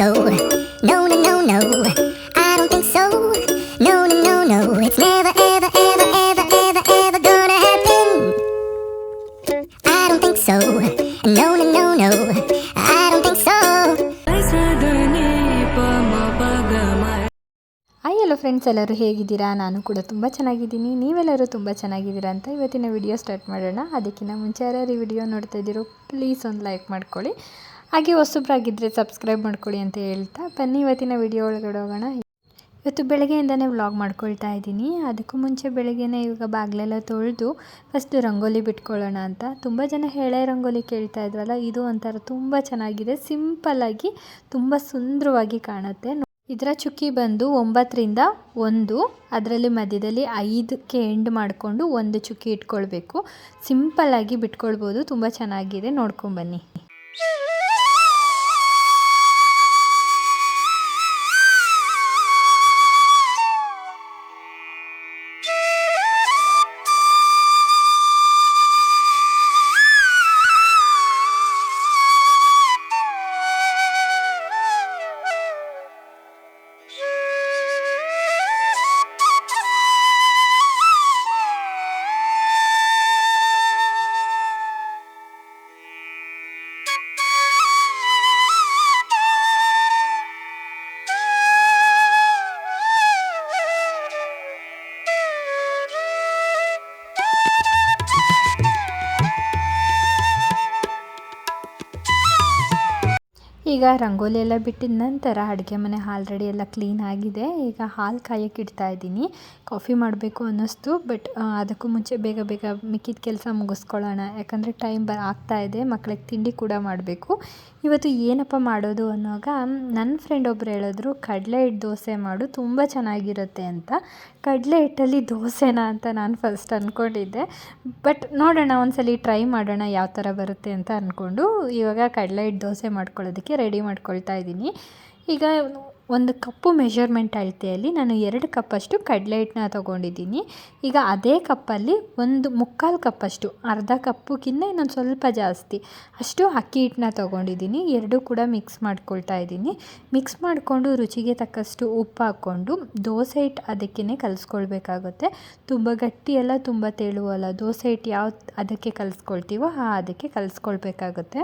so. No, no, no, no. I don't think so. No, no, no, no. It's never, ever, ever, ever, ever, ever gonna happen. I don't think so. No, no, no, no. I don't think so. Hi hello friends ಎಲ್ಲರೂ ಹೇಗಿದ್ದೀರಾ ನಾನು ಕೂಡ ತುಂಬ ಚೆನ್ನಾಗಿದ್ದೀನಿ ನೀವೆಲ್ಲರೂ ತುಂಬ ಚೆನ್ನಾಗಿದ್ದೀರಾ ಅಂತ ಇವತ್ತಿನ ವಿಡಿಯೋ ಸ್ಟಾರ್ಟ್ ಮಾಡೋಣ ಅದಕ್ಕಿಂತ ಮುಂಚೆ ಯಾರ್ಯಾರು ಈ ವಿಡಿಯೋ ನೋಡ್ತಾ ಇದ್ದೀರೋ ಪ್ಲೀಸ್ ಒಂದು ಲೈಕ್ ಮಾಡ್ಕೊಳ್ಳಿ ಹಾಗೆ ಹೊಸಬ್ರಾಗಿದ್ದರೆ ಸಬ್ಸ್ಕ್ರೈಬ್ ಮಾಡ್ಕೊಳ್ಳಿ ಅಂತ ಹೇಳ್ತಾ ಬನ್ನಿ ಇವತ್ತಿನ ವಿಡಿಯೋ ಒಳಗಡೆ ಹೋಗೋಣ. ಇವತ್ತು ಬೆಳಗ್ಗೆಯಿಂದನೇ ವ್ಲಾಗ್ ಮಾಡ್ಕೊಳ್ತಾ ಇದ್ದೀನಿ. ಅದಕ್ಕೂ ಮುಂಚೆ ಬೆಳಗ್ಗೆನೇ ಇವಾಗ ಬಾಗಿಲೆಲ್ಲ ತೊಳೆದು ಫಸ್ಟು ರಂಗೋಲಿ ಬಿಟ್ಕೊಳ್ಳೋಣ ಅಂತ. ತುಂಬ ಜನ ಹೇಳೆ ರಂಗೋಲಿ ಕೇಳ್ತಾ ಇದ್ರಲ್ಲ ಇದು ಒಂಥರ ತುಂಬ ಚೆನ್ನಾಗಿದೆ. ಸಿಂಪಲ್ಲಾಗಿ ತುಂಬ ಸುಂದರವಾಗಿ ಕಾಣುತ್ತೆ. ಇದರ ಚುಕ್ಕಿ ಬಂದು ಒಂಬತ್ತರಿಂದ ಒಂದು, ಅದರಲ್ಲಿ ಮಧ್ಯದಲ್ಲಿ ಐದಕ್ಕೆ ಎಂಡ್ ಮಾಡಿಕೊಂಡು ಒಂದು ಚುಕ್ಕಿ ಇಟ್ಕೊಳ್ಬೇಕು. ಸಿಂಪಲ್ಲಾಗಿ ಬಿಟ್ಕೊಳ್ಬೋದು. ತುಂಬ ಚೆನ್ನಾಗಿದೆ. ನೋಡ್ಕೊಂಬನ್ನಿ ಈಗ ರಂಗೋಲಿ ಎಲ್ಲ ಬಿಟ್ಟಿದ ನಂತರ ಅಡುಗೆ ಮನೆ ಆಲ್ರೆಡಿ ಎಲ್ಲ ಕ್ಲೀನ್ ಆಗಿದೆ. ಈಗ ಹಾಲು ಕಾಯಕ್ಕೆ ಇಡ್ತಾ ಇದ್ದೀನಿ. ಕಾಫಿ ಮಾಡಬೇಕು ಅನ್ನಿಸ್ತು ಬಟ್ ಅದಕ್ಕೂ ಮುಂಚೆ ಬೇಗ ಬೇಗ ಮಿಕ್ಕಿದ ಕೆಲಸ ಮುಗಿಸ್ಕೊಳ್ಳೋಣ. ಯಾಕಂದರೆ ಟೈಮ್ ಬ, ಆಗ್ತಾ ಇದೆ ಮಕ್ಕಳಿಗೆ ತಿಂಡಿ ಕೂಡ ಮಾಡಬೇಕು. ಇವತ್ತು ಏನಪ್ಪ ಮಾಡೋದು ಅನ್ನೋವಾಗ ನನ್ನ ಫ್ರೆಂಡ್ ಒಬ್ರು ಹೇಳಿದ್ರು, ಕಡಲೆ ಹಿಟ್ಟು ದೋಸೆ ಮಾಡು, ತುಂಬ ಚೆನ್ನಾಗಿರುತ್ತೆ ಅಂತ. ಕಡಲೆ ಹಿಟ್ಟಲ್ಲಿ ದೋಸೆನಾ ಅಂತ ನಾನು ಫಸ್ಟ್ ಅಂದ್ಕೊಂಡಿದ್ದೆ ಬಟ್ ನೋಡೋಣ, ಒಂದ್ಸಲಿ ಟ್ರೈ ಮಾಡೋಣ, ಯಾವ ಥರ ಬರುತ್ತೆ ಅಂತ ಅಂದ್ಕೊಂಡು ಇವಾಗ ಕಡಲೆ ಹಿಟ್ಟು ದೋಸೆ ಮಾಡ್ಕೊಳ್ಳೋದಕ್ಕೆ ರೆಡಿ ಮಾಡ್ಕೊಳ್ತಾ ಇದ್ದೀನಿ. ಈಗ ಒಂದು ಕಪ್ಪು ಮೆಷರ್ಮೆಂಟ್ ಅಳತೆಯಲ್ಲಿ ನಾನು ಎರಡು ಕಪ್ಪಷ್ಟು ಕಡಲೆ ಹಿಟ್ಟನ್ನ ತೊಗೊಂಡಿದ್ದೀನಿ. ಈಗ ಅದೇ ಕಪ್ಪಲ್ಲಿ ಒಂದು ಮುಕ್ಕಾಲು ಕಪ್ಪಷ್ಟು, ಅರ್ಧ ಕಪ್ಪುಕ್ಕಿಂತ ಇನ್ನೊಂದು ಸ್ವಲ್ಪ ಜಾಸ್ತಿ ಅಷ್ಟು ಅಕ್ಕಿ ಹಿಟ್ಟನ್ನ ತೊಗೊಂಡಿದ್ದೀನಿ. ಎರಡೂ ಕೂಡ ಮಿಕ್ಸ್ ಮಾಡ್ಕೊಳ್ತಾ ಇದ್ದೀನಿ. ಮಿಕ್ಸ್ ಮಾಡಿಕೊಂಡು ರುಚಿಗೆ ತಕ್ಕಷ್ಟು ಉಪ್ಪು ಹಾಕ್ಕೊಂಡು ದೋಸೆ ಹಿಟ್ಟು ಅದಕ್ಕೇ ಕಲಿಸ್ಕೊಳ್ಬೇಕಾಗುತ್ತೆ. ತುಂಬ ಗಟ್ಟಿಯೆಲ್ಲ ತುಂಬ ತೆಳುವಲ್ಲ ದೋಸೆ ಹಿಟ್ಟು ಯಾವ ಅದಕ್ಕೆ ಕಲಿಸ್ಕೊಳ್ತೀವೋ ಆ ಅದಕ್ಕೆ ಕಲಿಸ್ಕೊಳ್ಬೇಕಾಗುತ್ತೆ.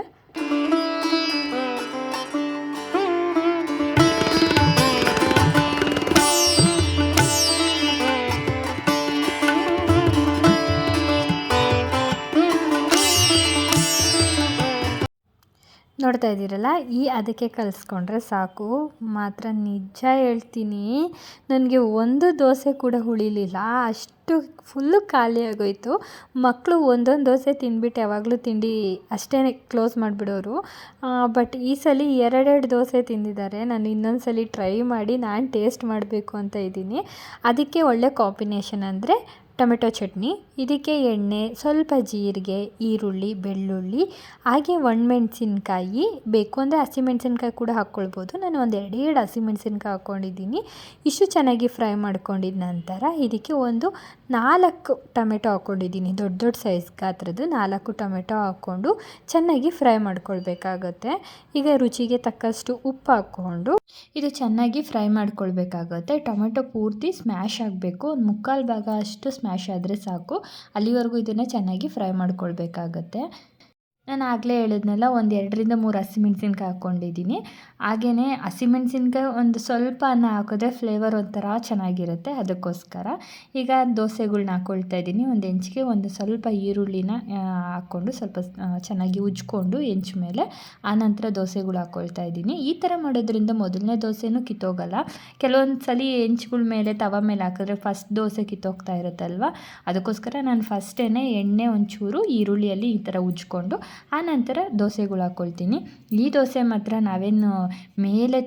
ನೋಡ್ತಾ ಇದ್ದೀರಲ್ಲ, ಈ ಅದಕ್ಕೆ ಕಲಿಸ್ಕೊಂಡ್ರೆ ಸಾಕು. ಮಾತ್ರ ನಿಜ ಹೇಳ್ತೀನಿ, ನನಗೆ ಒಂದು ದೋಸೆ ಕೂಡ ಉಳಿಲಿಲ್ಲ ಅಷ್ಟು ಫುಲ್ಲು ಖಾಲಿ ಆಗೋಯಿತು. ಮಕ್ಕಳು ಒಂದೊಂದು ದೋಸೆ ತಿಂದ್ಬಿಟ್ಟು ಯಾವಾಗಲೂ ತಿಂಡಿ ಅಷ್ಟೇ ಕ್ಲೋಸ್ ಮಾಡಿಬಿಡೋರು. ಬಟ್ ಈ ಸಲ ಎರಡೆರಡು ದೋಸೆ ತಿಂದಿದ್ದಾರೆ. ನಾನು ಇನ್ನೊಂದು ಸಲ ಟ್ರೈ ಮಾಡಿ ನಾನು ಟೇಸ್ಟ್ ಮಾಡಬೇಕು ಅಂತ ಇದ್ದೀನಿ. ಅದಕ್ಕೆ ಒಳ್ಳೆ ಕಾಂಬಿನೇಷನ್ ಅಂದರೆ ಟೊಮೆಟೊ ಚಟ್ನಿ, ಇದಕ್ಕೆ ಎಣ್ಣೆ, ಸ್ವಲ್ಪ ಜೀರಿಗೆ, ಈರುಳ್ಳಿ, ಬೆಳ್ಳುಳ್ಳಿ, ಹಾಗೆ ಒಣಮೆಣ್ಸಿನ್ಕಾಯಿ ಬೇಕು ಅಂದರೆ ಹಸಿಮೆಣ್ಸಿನ್ಕಾಯಿ ಕೂಡ ಹಾಕ್ಕೊಳ್ಬೋದು. ನಾನು ಒಂದು ಎರಡೆರಡು ಹಸಿಮೆಣ್ಸಿನ್ಕಾಯಿ ಹಾಕ್ಕೊಂಡಿದ್ದೀನಿ. ಇಷ್ಟು ಚೆನ್ನಾಗಿ ಫ್ರೈ ಮಾಡ್ಕೊಂಡಿದ ನಂತರ ಇದಕ್ಕೆ ಒಂದು ನಾಲ್ಕು ಟೊಮೆಟೊ ಹಾಕ್ಕೊಂಡಿದ್ದೀನಿ. ದೊಡ್ಡ ದೊಡ್ಡ ಸೈಜ್ ಗಾತ್ರದ್ದು ನಾಲ್ಕು ಟೊಮೆಟೊ ಹಾಕ್ಕೊಂಡು ಚೆನ್ನಾಗಿ ಫ್ರೈ ಮಾಡ್ಕೊಳ್ಬೇಕಾಗತ್ತೆ. ಈಗ ರುಚಿಗೆ ತಕ್ಕಷ್ಟು ಉಪ್ಪು ಹಾಕ್ಕೊಂಡು ಇದು ಚೆನ್ನಾಗಿ ಫ್ರೈ ಮಾಡ್ಕೊಳ್ಬೇಕಾಗತ್ತೆ. ಟೊಮೆಟೊ ಪೂರ್ತಿ ಸ್ಮ್ಯಾಶ್ ಆಗಬೇಕು. ಒಂದು ಮುಕ್ಕಾಲು ಭಾಗ ಅಷ್ಟು ಸ್ಮ್ಯಾಶ್ ಆದರೆ ಸಾಕು. ಅಲ್ಲಿವರೆಗೂ ಇದನ್ನು ಚೆನ್ನಾಗಿ ಫ್ರೈ ಮಾಡ್ಕೊಳ್ಬೇಕಾಗತ್ತೆ. ನಾನು ಆಗಲೇ ಹೇಳಿದ್ನಲ್ಲ, ಒಂದು ಎರಡರಿಂದ ಮೂರು ಹಸಿಮೆಣ್ಸಿನ್ಕಾಯಿ ಹಾಕ್ಕೊಂಡಿದ್ದೀನಿ ಹಾಗೆಯೇ ಹಸಿಮೆಣ್ಸಿನ್ಕಾಯಿ ಒಂದು ಸ್ವಲ್ಪ ಅನ್ನ ಹಾಕಿದ್ರೆ ಫ್ಲೇವರ್ ಒಂಥರ ಚೆನ್ನಾಗಿರುತ್ತೆ ಅದಕ್ಕೋಸ್ಕರ. ಈಗ ದೋಸೆಗಳ್ನ ಹಾಕ್ಕೊಳ್ತಾ ಇದ್ದೀನಿ. ಒಂದು ಹೆಂಚಿಗೆ ಒಂದು ಸ್ವಲ್ಪ ಈರುಳ್ಳಿನ ಹಾಕ್ಕೊಂಡು ಸ್ವಲ್ಪ ಚೆನ್ನಾಗಿ ಉಜ್ಕೊಂಡು ಹೆಂಚು ಮೇಲೆ ಆನಂತರ ದೋಸೆಗಳು ಹಾಕ್ಕೊಳ್ತಾ ಇದ್ದೀನಿ. ಈ ಥರ ಮಾಡೋದ್ರಿಂದ ಮೊದಲನೇ ದೋಸೆನೂ ಕಿತ್ತೋಗಲ್ಲ. ಕೆಲವೊಂದು ಸಲ ಹೆಂಚುಗಳ ಮೇಲೆ, ತವ ಮೇಲೆ ಹಾಕಿದ್ರೆ ಫಸ್ಟ್ ದೋಸೆ ಕಿತ್ತೋಗ್ತಾ ಇರುತ್ತಲ್ವ? ಅದಕ್ಕೋಸ್ಕರ ನಾನು ಫಸ್ಟೇ ಎಣ್ಣೆ ಒಂಚೂರು ಈರುಳ್ಳಿಯಲ್ಲಿ ಈ ಥರ ಉಜ್ಕೊಂಡು ಆನಂತರ ದೋಸೆಗಳು ಹಾಕ್ಕೊಳ್ತೀನಿ ಈ ದೋಸೆ ಮಾತ್ರ ನಾವೇನು ಮೇಲೆ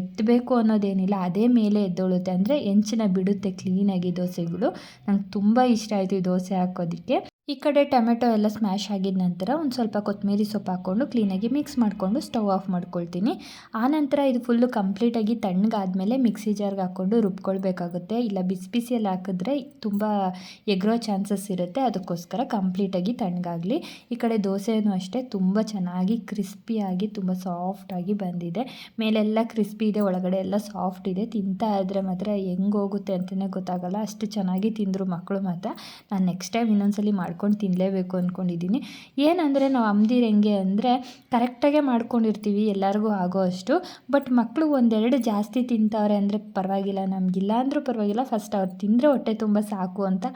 ಎತ್ತಬೇಕು ಅನ್ನೋದೇನಿಲ್ಲ, ಅದೇ ಮೇಲೆ ಎದ್ದೊಳುತ್ತೆ. ಅಂದರೆ ಹೆಂಚನ್ನ ಬಿಡುತ್ತೆ ಕ್ಲೀನಾಗಿ ದೋಸೆಗಳು. ನಂಗೆ ತುಂಬ ಇಷ್ಟ ಆಯಿತು ಈ ದೋಸೆ ಹಾಕೋದಕ್ಕೆ. ಈ ಕಡೆ ಟೊಮೆಟೊ ಎಲ್ಲ ಸ್ಮ್ಯಾಶ್ ಆಗಿದ ನಂತರ ಒಂದು ಸ್ವಲ್ಪ ಕೊತ್ತಂಬರಿ ಸೊಪ್ಪು ಹಾಕ್ಕೊಂಡು ಕ್ಲೀನಾಗಿ ಮಿಕ್ಸ್ ಮಾಡಿಕೊಂಡು ಸ್ಟವ್ ಆಫ್ ಮಾಡ್ಕೊಳ್ತೀನಿ. ನಂತರ ಇದು ಫುಲ್ಲು ಕಂಪ್ಲೀಟಾಗಿ ತಣ್ಣಗಾದಮೇಲೆ ಮಿಕ್ಸಿ ಜಾರ್ಗೆ ಹಾಕ್ಕೊಂಡು ರುಬ್ಕೊಳ್ಬೇಕಾಗುತ್ತೆ. ಇಲ್ಲ ಬಿಸಿ ಬಿಸಿಯಲ್ಲಿ ಹಾಕಿದ್ರೆ ತುಂಬ ಎಗ್ರೋ ಚಾನ್ಸಸ್ ಇರುತ್ತೆ. ಅದಕ್ಕೋಸ್ಕರ ಕಂಪ್ಲೀಟಾಗಿ ತಣ್ಣಗಾಗಲಿ. ಈ ಕಡೆ ದೋಸೆಯೂ ಅಷ್ಟೇ ತುಂಬ ಚೆನ್ನಾಗಿ ಕ್ರಿಸ್ಪಿಯಾಗಿ ತುಂಬ ಸಾಫ್ಟಾಗಿ ಬಂದಿದೆ. ಮೇಲೆಲ್ಲ ಕ್ರಿಸ್ಪಿ ಇದೆ, ಒಳಗಡೆ ಎಲ್ಲ ಸಾಫ್ಟ್ ಇದೆ. ತಿಂತಾ ಇದ್ದರೆ ಮಾತ್ರ ಹೆಂಗೋಗುತ್ತೆ ಅಂತಲೇ ಗೊತ್ತಾಗಲ್ಲ. ಅಷ್ಟು ಚೆನ್ನಾಗಿ ತಿಂದರು ಮಕ್ಕಳು ಮಾತ್ರ. ನಾನು ನೆಕ್ಸ್ಟ್ ಟೈಮ್ ಇನ್ನೊಂದ್ಸಲಿ ಮಾಡ್ಕೊಂಡು ತಿನ್ನಲೇಬೇಕು ಅಂದ್ಕೊಂಡಿದ್ದೀನಿ ಏನಂದರೆ ನಾವು ಅಂಬ್ದಿರು ಹೆಂಗೆ ಅಂದರೆ ಕರೆಕ್ಟಾಗೆ ಮಾಡ್ಕೊಂಡಿರ್ತೀವಿ, ಎಲ್ಲರಿಗೂ ಆಗೋ ಅಷ್ಟು. ಬಟ್ ಮಕ್ಕಳು ಒಂದೆರಡು ಜಾಸ್ತಿ ತಿಂತವ್ರೆ ಅಂದರೆ ಪರವಾಗಿಲ್ಲ, ನಮಗಿಲ್ಲ ಅಂದರೂ ಪರವಾಗಿಲ್ಲ. ಫಸ್ಟ್ ಅವ್ರು ತಿಂದರೆ ಹೊಟ್ಟೆ ತುಂಬ ಸಾಕು ಅಂತ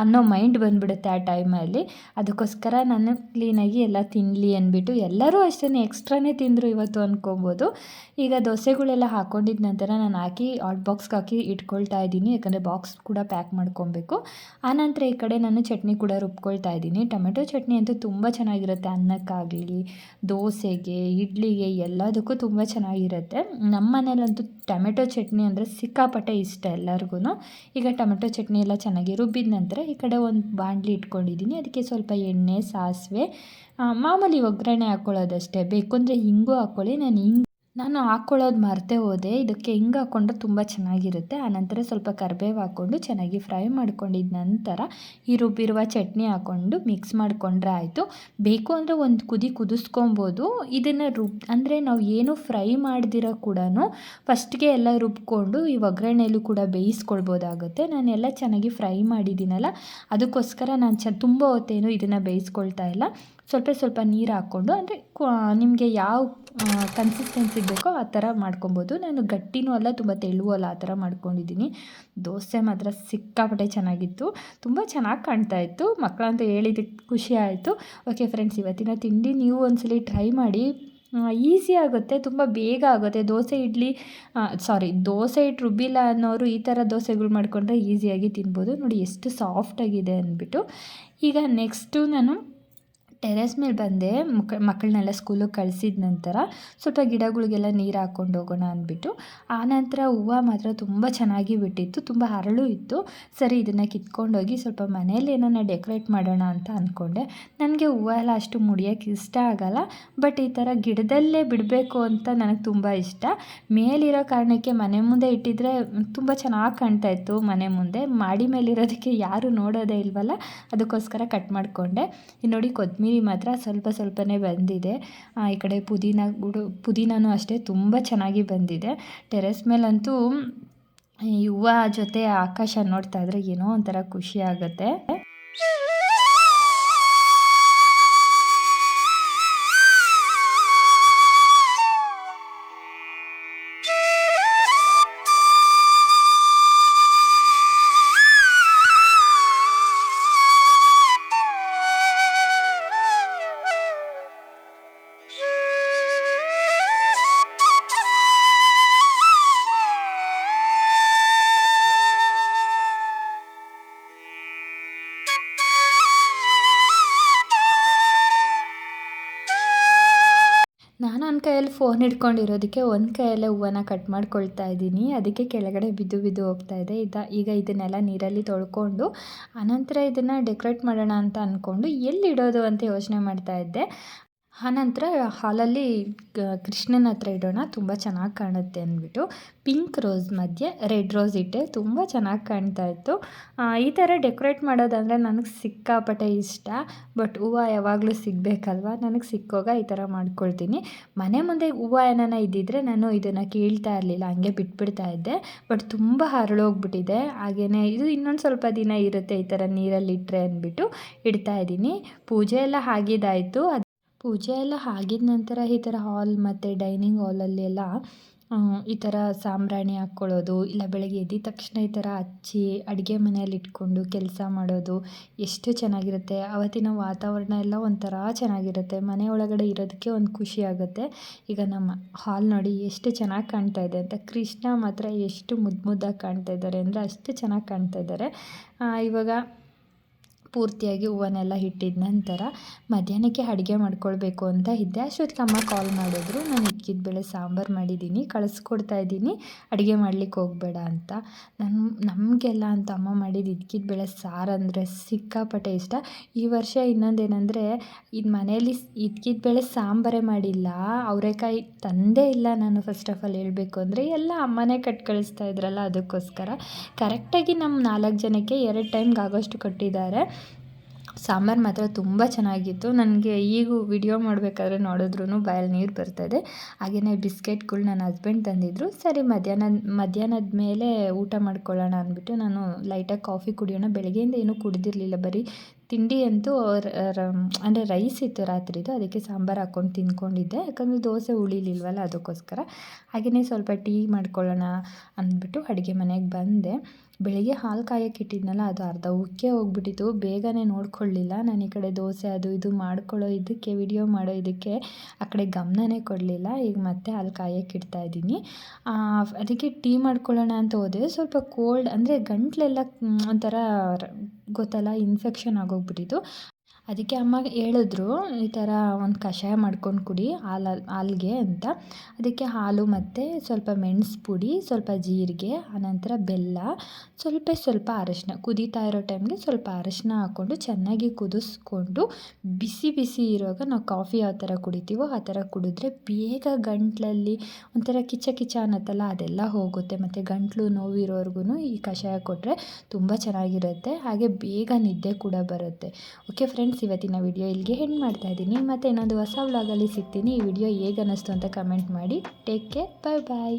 ಅನ್ನೋ ಮೈಂಡ್ ಬಂದುಬಿಡುತ್ತೆ ಆ ಟೈಮಲ್ಲಿ ಅದಕ್ಕೋಸ್ಕರ ನಾನು ಕ್ಲೀನಾಗಿ ಎಲ್ಲ ತಿನ್ನಲಿ ಅಂದ್ಬಿಟ್ಟು ಎಲ್ಲರೂ ಅಷ್ಟೇ ಎಕ್ಸ್ಟ್ರಾನೇ ತಿಂದರು ಇವತ್ತು ಅಂದ್ಕೊಬೋದು ಈಗ ದೋಸೆಗಳೆಲ್ಲ ಹಾಕ್ಕೊಂಡಿದ್ದ ನಂತರ ನಾನು ಹಾಕಿ ಹಾಟ್ ಬಾಕ್ಸ್ಗೆ ಹಾಕಿ ಇಟ್ಕೊಳ್ತಾ ಇದ್ದೀನಿ. ಯಾಕಂದರೆ ಬಾಕ್ಸ್ ಕೂಡ ಪ್ಯಾಕ್ ಮಾಡ್ಕೊಬೇಕು. ಆನಂತರ ಈ ಕಡೆ ನಾನು ಚಟ್ನಿ ಕೂಡ ರುಬ್ಕೊಳ್ತಾ ಇದ್ದೀನಿ. ಟೊಮೆಟೊ ಚಟ್ನಿ ಅಂತೂ ತುಂಬ ಚೆನ್ನಾಗಿರುತ್ತೆ ಅನ್ನಕ್ಕಾಗಲಿ, ದೋಸೆಗೆ, ಇಡ್ಲಿಗೆ ಎಲ್ಲದಕ್ಕೂ ತುಂಬ ಚೆನ್ನಾಗಿರುತ್ತೆ. ನಮ್ಮ ಮನೇಲಂತೂ ಟೊಮೆಟೊ ಚಟ್ನಿ ಅಂದರೆ ಸಿಕ್ಕಾಪಟ್ಟೆ ಇಷ್ಟ ಎಲ್ಲರಿಗೂ ಈಗ ಟೊಮೆಟೊ ಚಟ್ನಿ ಎಲ್ಲ ಚೆನ್ನಾಗಿ ರುಬ್ಬಿದ ನಂತರ ಈ ಕಡೆ ಒಂದು ಬಾಣಲಿ ಇಟ್ಕೊಂಡಿದ್ದೀನಿ. ಅದಕ್ಕೆ ಸ್ವಲ್ಪ ಎಣ್ಣೆ, ಸಾಸಿವೆ ಮಾಮೂಲಿ ಒಗ್ಗರಣೆ ಹಾಕ್ಕೊಳ್ಳೋದಷ್ಟೇ ಬೇಕು ಅಂದರೆ ಹಿಂಗೂ ಹಾಕ್ಕೊಳ್ಳಿ ನಾನು ಹಿಂಗೆ ನಾನು ಹಾಕ್ಕೊಳ್ಳೋದು ಮರೆತೇ ಹೋದೆ. ಇದಕ್ಕೆ ಹಿಂಗೆ ಹಾಕ್ಕೊಂಡ್ರೆ ತುಂಬ ಚೆನ್ನಾಗಿರುತ್ತೆ. ಆನಂತರ ಸ್ವಲ್ಪ ಕರಿಬೇವು ಹಾಕ್ಕೊಂಡು ಚೆನ್ನಾಗಿ ಫ್ರೈ ಮಾಡ್ಕೊಂಡಿದ್ದ ನಂತರ ಈ ರುಬ್ಬಿರುವ ಚಟ್ನಿ ಹಾಕ್ಕೊಂಡು ಮಿಕ್ಸ್ ಮಾಡಿಕೊಂಡ್ರೆ ಆಯಿತು. ಬೇಕು ಅಂದರೆ ಒಂದು ಕುದಿ ಕುದಿಸ್ಕೊಬೋದು. ಇದನ್ನು ರುಬ್ ಅಂದರೆ ನಾವು ಏನು ಫ್ರೈ ಮಾಡಿದಿರೋ ಕೂಡ ಫಸ್ಟ್ಗೆ ಎಲ್ಲ ರುಬ್ಕೊಂಡು ಈ ಒಗ್ಗರಣೆಯಲ್ಲೂ ಕೂಡ ಬೇಯಿಸ್ಕೊಳ್ಬೋದಾಗುತ್ತೆ. ನಾನೆಲ್ಲ ಚೆನ್ನಾಗಿ ಫ್ರೈ ಮಾಡಿದ್ದೀನಲ್ಲ, ಅದಕ್ಕೋಸ್ಕರ ನಾನು ಚ ತುಂಬ ಹೊತ್ತೇನು ಇದನ್ನು ಬೇಯಿಸ್ಕೊಳ್ತಾ ಇಲ್ಲ. ಸ್ವಲ್ಪ ಸ್ವಲ್ಪ ನೀರು ಹಾಕ್ಕೊಂಡು ಅಂದರೆ ನಿಮಗೆ ಯಾವ ಕನ್ಸಿಸ್ಟೆನ್ಸಿ ಬೇಕೋ ಆ ಥರ ಮಾಡ್ಕೊಬೋದು. ನಾನು ಗಟ್ಟಿನೂ ಅಲ್ಲ, ತುಂಬ ತೆಳುವೂ ಅಲ್ಲ ಆ ಥರ ಮಾಡ್ಕೊಂಡಿದ್ದೀನಿ. ದೋಸೆ ಮಾತ್ರ ಸಿಕ್ಕಾಪಟ್ಟೆ ಚೆನ್ನಾಗಿತ್ತು. ತುಂಬ ಚೆನ್ನಾಗಿ ಕಾಣ್ತಾ ಇತ್ತು. ಮಕ್ಕಳಂತೂ ಹೇಳಿದ್ದಕ್ಕೆ ಖುಷಿ ಆಯಿತು. ಓಕೆ ಫ್ರೆಂಡ್ಸ್ ಇವತ್ತಿನ ತಿಂಡಿ ನೀವು ಒಂದ್ಸಲಿ ಟ್ರೈ ಮಾಡಿ ಈಸಿ ಆಗುತ್ತೆ, ತುಂಬ ಬೇಗ ಆಗುತ್ತೆ. ದೋಸೆ, ಇಡ್ಲಿ ಸಾರಿ ದೋಸೆ ಇಟ್ಟು ರುಬ್ಬಿಲ್ಲ ಅನ್ನೋರು ಈ ಥರ ದೋಸೆಗಳು ಮಾಡಿಕೊಂಡ್ರೆ ಈಸಿಯಾಗಿ ತಿನ್ಬೋದು. ನೋಡಿ, ಎಷ್ಟು ಸಾಫ್ಟಾಗಿದೆ ಅಂದ್ಬಿಟ್ಟು. ಈಗ ನೆಕ್ಸ್ಟು ನಾನು ಟೆರೆಸ್ ಮೇಲೆ ಬಂದೆ, ಮಕ್, ಮಕ್ಕಳನ್ನೆಲ್ಲ ಸ್ಕೂಲಿಗೆ ಕಳಿಸಿದ ನಂತರ ಸ್ವಲ್ಪ ಗಿಡಗಳಿಗೆಲ್ಲ ನೀರು ಹಾಕ್ಕೊಂಡು ಹೋಗೋಣ ಅಂದ್ಬಿಟ್ಟು. ಆನಂತರ ಹೂವು ಮಾತ್ರ ತುಂಬ ಚೆನ್ನಾಗಿ ಬಿಟ್ಟಿತ್ತು, ತುಂಬ ಹರಳು ಇತ್ತು. ಸರಿ, ಇದನ್ನು ಕಿತ್ಕೊಂಡೋಗಿ ಸ್ವಲ್ಪ ಮನೇಲಿ ಏನನ್ನ ಡೆಕೋರೇಟ್ ಮಾಡೋಣ ಅಂತ ಅಂದ್ಕೊಂಡೆ. ನನಗೆ ಹೂವು ಎಲ್ಲ ಅಷ್ಟು ಮುಡಿಯೋಕ್ಕೆ ಇಷ್ಟ ಆಗಲ್ಲ, ಬಟ್ ಈ ಥರ ಗಿಡದಲ್ಲೇ ಬಿಡಬೇಕು ಅಂತ ನನಗೆ ತುಂಬ ಇಷ್ಟ. ಮೇಲಿರೋ ಕಾರಣಕ್ಕೆ ಮನೆ ಮುಂದೆ ಇಟ್ಟಿದ್ರೆ ತುಂಬ ಚೆನ್ನಾಗಿ ಕಾಣ್ತಾ ಇತ್ತು ಮನೆ ಮುಂದೆ. ಮಾಡಿ ಮೇಲಿರೋದಕ್ಕೆ ಯಾರು ನೋಡೋದೇ ಇಲ್ವಲ್ಲ, ಅದಕ್ಕೋಸ್ಕರ ಕಟ್ ಮಾಡಿಕೊಂಡೆ. ನೋಡಿ ಕೊತ್ತಂಬರಿ ಕೊತ್ತಂಬರಿ ಮಾತ್ರ ಸ್ವಲ್ಪ ಸ್ವಲ್ಪನೇ ಬಂದಿದೆ. ಈ ಕಡೆ ಪುದೀನ ಗುಡು, ಪುದೀನನೂ ಅಷ್ಟೇ ತುಂಬ ಚೆನ್ನಾಗಿ ಬಂದಿದೆ. ಟೆರೆಸ್ ಮೇಲಂತೂ ಹೂವು ಜೊತೆ ಆಕಾಶ ನೋಡ್ತಾ ಇದ್ರೆ ಏನೋ ಒಂಥರ ಖುಷಿ ಆಗುತ್ತೆ. ನಾನು ನನ್ನ ಕೈಯಲ್ಲಿ ಫೋನ್ ಹಿಡ್ಕೊಂಡಿರೋದಕ್ಕೆ ಒಂದು ಕೈಯಲ್ಲೇ ಹೂವನ್ನ ಕಟ್ ಮಾಡ್ಕೊಳ್ತಾ ಇದ್ದೀನಿ. ಅದಕ್ಕೆ ಕೆಳಗಡೆ ಬಿದ್ದು ಬಿದ್ದು ಹೋಗ್ತಾ ಇದೆ. ಇದ, ಈಗ ಇದನ್ನೆಲ್ಲ ನೀರಲ್ಲಿ ತೊಳ್ಕೊಂಡು ಆನಂತರ ಇದನ್ನು ಡೆಕೋರೇಟ್ ಮಾಡೋಣ ಅಂತ ಅಂದ್ಕೊಂಡು ಎಲ್ಲಿಡೋದು ಅಂತ ಯೋಚನೆ ಮಾಡ್ತಾ ಇದ್ದೆ. ಆನಂತರ ಹಾಲಲ್ಲಿ ಕೃಷ್ಣನ ಹತ್ರ ಇಡೋಣ, ತುಂಬ ಚೆನ್ನಾಗಿ ಕಾಣುತ್ತೆ ಅಂದ್ಬಿಟ್ಟು. ಪಿಂಕ್ ರೋಸ್ ಮಧ್ಯೆ ರೆಡ್ ರೋಸ್ ಇಟ್ಟೆ, ತುಂಬ ಚೆನ್ನಾಗಿ ಕಾಣ್ತಾ ಇತ್ತು. ಈ ಥರ ಡೆಕೋರೇಟ್ ಮಾಡೋದಂದರೆ ನನಗೆ ಸಿಕ್ಕಾಪಟ್ಟೆ ಇಷ್ಟ. ಬಟ್ ಹೂವು ಯಾವಾಗಲೂ ಸಿಗಬೇಕಲ್ವ? ನನಗೆ ಸಿಕ್ಕೋಗ ಈ ಥರ ಮಾಡ್ಕೊಳ್ತೀನಿ. ಮನೆ ಮುಂದೆ ಹೂವು ಏನಾನ ಇದ್ದಿದ್ರೆ ನಾನು ಇದನ್ನು ಕೇಳ್ತಾ ಇರಲಿಲ್ಲ, ಹಂಗೆ ಬಿಟ್ಬಿಡ್ತಾ ಇದ್ದೆ. ಬಟ್ ತುಂಬ ಹರಳೋಗ್ಬಿಟ್ಟಿದೆ. ಹಾಗೆಯೇ ಇದು ಇನ್ನೊಂದು ಸ್ವಲ್ಪ ದಿನ ಇರುತ್ತೆ ಈ ಥರ ನೀರಲ್ಲಿ ಇಟ್ಟರೆ ಅಂದ್ಬಿಟ್ಟು ಇಡ್ತಾ ಇದ್ದೀನಿ. ಪೂಜೆ ಎಲ್ಲ ಆಗಿದ್ದಾಯಿತು. ಅದು ಪೂಜೆ ಎಲ್ಲ ಆಗಿದ ನಂತರ ಈ ಥರ ಹಾಲ್ ಮತ್ತು ಡೈನಿಂಗ್ ಹಾಲಲ್ಲಿ ಎಲ್ಲ ಈ ಥರ ಸಾಂಬ್ರಾಣಿ ಹಾಕ್ಕೊಳ್ಳೋದು, ಇಲ್ಲ ಬೆಳಗ್ಗೆ ಎದ್ದಿದ ತಕ್ಷಣ ಈ ಥರ ಹಚ್ಚಿ ಅಡುಗೆ ಮನೆಯಲ್ಲಿ ಇಟ್ಕೊಂಡು ಕೆಲಸ ಮಾಡೋದು ಎಷ್ಟು ಚೆನ್ನಾಗಿರುತ್ತೆ. ಆವತ್ತಿನ ವಾತಾವರಣ ಎಲ್ಲ ಒಂಥರ ಚೆನ್ನಾಗಿರುತ್ತೆ. ಮನೆ ಒಳಗಡೆ ಇರೋದಕ್ಕೆ ಒಂದು ಖುಷಿ ಆಗುತ್ತೆ. ಈಗ ನಮ್ಮ ಹಾಲ್ ನೋಡಿ ಎಷ್ಟು ಚೆನ್ನಾಗಿ ಕಾಣ್ತಾ ಇದೆ ಅಂತ. ಕೃಷ್ಣ ಮಾತ್ರ ಎಷ್ಟು ಮುದ್ದು ಮುದ್ದಾಗಿ ಕಾಣ್ತಾ ಇದ್ದಾರೆ ಅಂದರೆ ಅಷ್ಟು ಚೆನ್ನಾಗಿ ಕಾಣ್ತಾ ಇದ್ದಾರೆ. ಇವಾಗ ಪೂರ್ತಿಯಾಗಿ ಹೂವನ್ನೆಲ್ಲ ಇಟ್ಟಿದ ನಂತರ ಮಧ್ಯಾಹ್ನಕ್ಕೆ ಅಡುಗೆ ಮಾಡ್ಕೊಳ್ಬೇಕು ಅಂತ ಇದ್ದೆ. ಅಷ್ಟೊತ್ತಿಗೆ ಅಮ್ಮ ಕಾಲ್ ಮಾಡಿದ್ರು. ನಾನು ಇಕ್ಕಿದ ಬೇಳೆ ಸಾಂಬಾರು ಮಾಡಿದ್ದೀನಿ. ಕಳಿಸ್ಕೊಡ್ತಾ ಇದ್ದೀನಿ. ಅಡುಗೆ ಮಾಡ್ಲಿಕ್ಕೆ ಹೋಗಬೇಡ ಅಂತ. ನನ್ನ ನಮಗೆಲ್ಲ ಅಂತ ಅಮ್ಮ ಮಾಡಿದ್ದು ಇದ್ಕಿದ ಬೇಳೆ ಸಾರು ಅಂದರೆ ಸಿಕ್ಕಾಪಟ್ಟೆ ಇಷ್ಟ. ಈ ವರ್ಷ ಇನ್ನೊಂದೇನೆಂದರೆ, ಇದು ಮನೆಯಲ್ಲಿ ಇದ್ಕಿದ ಬೇಳೆ ಸಾಂಬಾರೇ ಮಾಡಿಲ್ಲ. ಅವರೆಕಾಯಿ ತಂದೇ ಇಲ್ಲ ನಾನು ಫಸ್ಟ್ ಆಫ್ ಆಲ್ ಹೇಳಬೇಕು ಅಂದರೆ. ಎಲ್ಲ ಅಮ್ಮನೇ ಕಟ್ ಕಳಿಸ್ತಾ ಇದ್ರಲ್ಲ ಅದಕ್ಕೋಸ್ಕರ. ಕರೆಕ್ಟಾಗಿ ನಮ್ಮ ನಾಲ್ಕು ಜನಕ್ಕೆ ಎರಡು ಟೈಮ್ಗೆ ಆಗೋಷ್ಟು ಕೊಟ್ಟಿದ್ದಾರೆ. ಸಾಂಬಾರು ಮಾತ್ರ ತುಂಬ ಚೆನ್ನಾಗಿತ್ತು. ನನಗೆ ಈಗೂ ವಿಡಿಯೋ ಮಾಡಬೇಕಾದ್ರೆ ನೋಡಿದ್ರೂ ಬಾಯಲ್ಲಿ ನೀರು ಬರ್ತದೆ. ಹಾಗೆಯೇ ಬಿಸ್ಕೆಟ್ಗಳು ನನ್ನ ಹಸ್ಬೆಂಡ್ ತಂದಿದ್ದರು ಸರಿ, ಮಧ್ಯಾಹ್ನ, ಮಧ್ಯಾಹ್ನದ ಮೇಲೆ ಊಟ ಮಾಡ್ಕೊಳ್ಳೋಣ ಅಂದ್ಬಿಟ್ಟು ನಾನು ಲೈಟಾಗಿ ಕಾಫಿ ಕುಡಿಯೋಣ. ಬೆಳಗ್ಗೆಯಿಂದ ಏನೂ ಕುಡಿದಿರಲಿಲ್ಲ. ಬರೀ ತಿಂಡಿ ಅಂತೂ ಅಂದರೆ ರೈಸ್ ಇತ್ತು ರಾತ್ರಿದು. ಅದಕ್ಕೆ ಸಾಂಬಾರು ಹಾಕ್ಕೊಂಡು ತಿಂದ್ಕೊಂಡಿದ್ದೆ. ಯಾಕಂದರೆ ದೋಸೆ ಉಳಿಲಿಲ್ವಲ್ಲ ಅದಕ್ಕೋಸ್ಕರ. ಹಾಗೆಯೇ ಸ್ವಲ್ಪ ಟೀ ಮಾಡ್ಕೊಳ್ಳೋಣ ಅಂದ್ಬಿಟ್ಟು ಅಡುಗೆ ಮನೆಗೆ ಬಂದೆ. ಬೆಳಿಗ್ಗೆ ಹಾಲು ಕಾಯಕ್ಕೆ ಇಟ್ಟಿದ್ನಲ್ಲ, ಅದು ಅರ್ಧ ಉಕ್ಕೇ ಹೋಗ್ಬಿಟ್ಟಿತ್ತು. ಬೇಗನೆ ನೋಡ್ಕೊಳ್ಳಿಲ್ಲ. ನಾನು ಈ ಕಡೆ ದೋಸೆ ಅದು ಇದು ಮಾಡ್ಕೊಳ್ಳೋ ಇದಕ್ಕೆ ವಿಡಿಯೋ ಮಾಡೋ ಇದಕ್ಕೆ ಆ ಕಡೆ ಗಮನನೇ ಕೊಡಲಿಲ್ಲ. ಈಗ ಮತ್ತೆ ಹಾಲು ಕಾಯಕ್ಕೆ ಇಡ್ತಾ ಇದ್ದೀನಿ. ಅದಕ್ಕೆ ಟೀ ಮಾಡ್ಕೊಳ್ಳೋಣ ಅಂತ ಹೋದೆ. ಸ್ವಲ್ಪ ಕೋಲ್ಡ್ ಅಂದರೆ ಗಂಟ್ಲೆಲ್ಲ ಒಂಥರ ಗೊತ್ತಲ್ಲ ಇನ್ಫೆಕ್ಷನ್ ಆಗೋಗ್ಬಿಟ್ಟಿತ್ತು. ಅದಕ್ಕೆ ಅಮ್ಮ ಹೇಳಿದ್ರು, ಈ ಥರ ಒಂದು ಕಷಾಯ ಮಾಡ್ಕೊಂಡು ಕುಡಿ, ಹಾಲು ಹಾಲಿಗೆ ಅಂತ. ಅದಕ್ಕೆ ಹಾಲು ಮತ್ತು ಸ್ವಲ್ಪ ಮೆಣಸು ಪುಡಿ, ಸ್ವಲ್ಪ ಜೀರಿಗೆ, ಆನಂತರ ಬೆಲ್ಲ, ಸ್ವಲ್ಪ ಸ್ವಲ್ಪ ಅರಶಿನ. ಕುದೀತಾ ಇರೋ ಟೈಮ್ಗೆ ಸ್ವಲ್ಪ ಅರಶಿನ ಹಾಕ್ಕೊಂಡು ಚೆನ್ನಾಗಿ ಕುದಿಸ್ಕೊಂಡು, ಬಿಸಿ ಬಿಸಿ ಇರುವಾಗ ನಾವು ಕಾಫಿ ಯಾವ ಥರ ಕುಡಿತೀವೋ ಆ ಥರ ಕುಡಿದ್ರೆ ಬೇಗ ಗಂಟಲಲ್ಲಿ ಒಂಥರ ಕಿಚ್ಚ ಕಿಚ್ಚ ಅನ್ನತ್ತಲ್ಲ, ಅದೆಲ್ಲ ಹೋಗುತ್ತೆ. ಮತ್ತು ಗಂಟಲು ನೋವಿರೋರ್ಗು ಈ ಕಷಾಯ ಕೊಟ್ಟರೆ ತುಂಬ ಚೆನ್ನಾಗಿರುತ್ತೆ. ಹಾಗೆ ಬೇಗ ನಿದ್ದೆ ಕೂಡ ಬರುತ್ತೆ. ಓಕೆ ಫ್ರೆಂಡ್ಸ್ ಇವತ್ತಿನ ವಿಡಿಯೋ ಇಲ್ಲಿಗೆ ಹೆಂಡ್ ಮಾಡ್ತಾ ಇದ್ದೀನಿ. ಮತ್ತು ಇನ್ನೊಂದು ಹೊಸ ವ್ಲಾಗಲ್ಲಿ ಸಿಗ್ತೀನಿ. ಈ ವಿಡಿಯೋ ಹೇಗೆ ಅನ್ನಿಸ್ತು ಅಂತ ಕಮೆಂಟ್ ಮಾಡಿ. ಟೇಕ್ ಕೇರ್ ಬಾಯ್ ಬಾಯ್